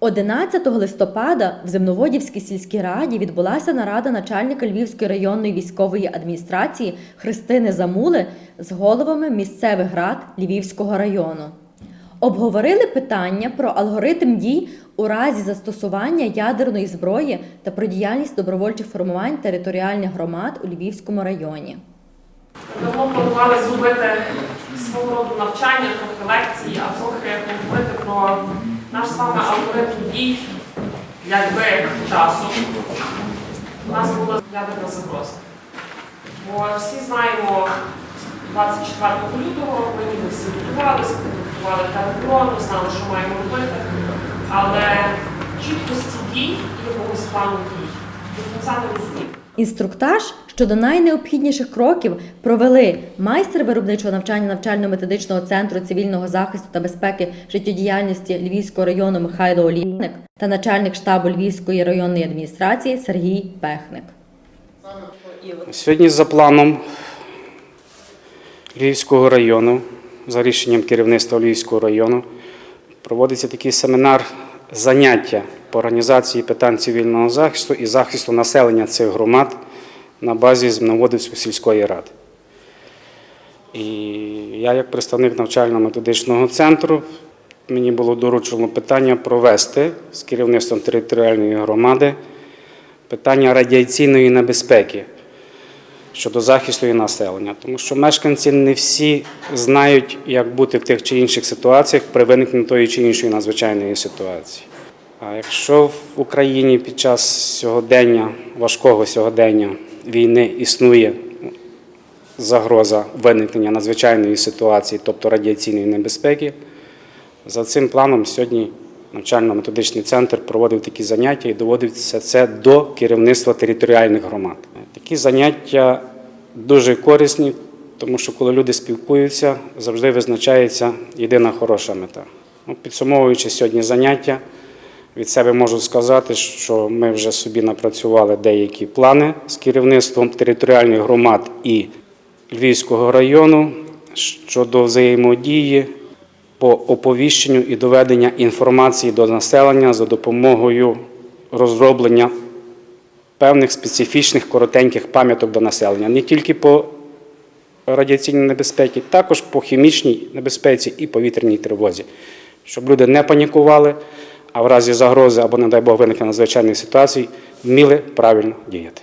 11 листопада в Земноводівській сільській раді відбулася нарада начальника Львівської районної військової адміністрації Христини Замули з головами місцевих рад Львівського району. Обговорили питання про алгоритм дій у разі застосування ядерної зброї та про діяльність добровольчих формувань територіальних громад у Львівському районі. Давно планували зробити свого роду навчання, трохи лекції, а трохи поговорити про наш з вами алгоритм дій, якби часу. У нас була ядерна загроза. Бо всі знаємо 24 лютого, ми ніби всі готувалися, підготували тероборону, знали, що маємо робити, але чіткості дій і якогось плану дій до кінця не розуміємо. Інструктаж щодо найнеобхідніших кроків провели майстер виробничого навчання навчально-методичного центру цивільного захисту та безпеки життєдіяльності Львівського району Михайло Олійник та начальник штабу Львівської районної адміністрації Сергій Пехник. Сьогодні за планом Львівського району, за рішенням керівництва Львівського району, проводиться такий семінар заняття по організації питань цивільного захисту і захисту населення цих громад на базі Земноводицької сільської ради. І я, як представник навчально-методичного центру, мені було доручено питання провести з керівництвом територіальної громади питання радіаційної небезпеки щодо захисту і населення, тому що мешканці не всі знають, як бути в тих чи інших ситуаціях при виникненні тої чи іншої надзвичайної ситуації. А якщо в Україні під час сьогодення, важкого сьогодення війни існує загроза виникнення надзвичайної ситуації, тобто радіаційної небезпеки, за цим планом сьогодні навчально-методичний центр проводив такі заняття і доводив все це до керівництва територіальних громад. Такі заняття дуже корисні, тому що коли люди спілкуються, завжди визначається єдина хороша мета. Ну, Підсумовуючи сьогодні заняття, від себе можу сказати, що ми вже собі напрацювали деякі плани з керівництвом територіальних громад і Львівського району щодо взаємодії по оповіщенню і доведення інформації до населення за допомогою розроблення певних специфічних коротеньких пам'яток до населення, не тільки по радіаційній небезпеці, також по хімічній небезпеці і повітряній тривозі, щоб люди не панікували, а в разі загрози або, не дай Бог, виникнення надзвичайних ситуацій, вміли правильно діяти.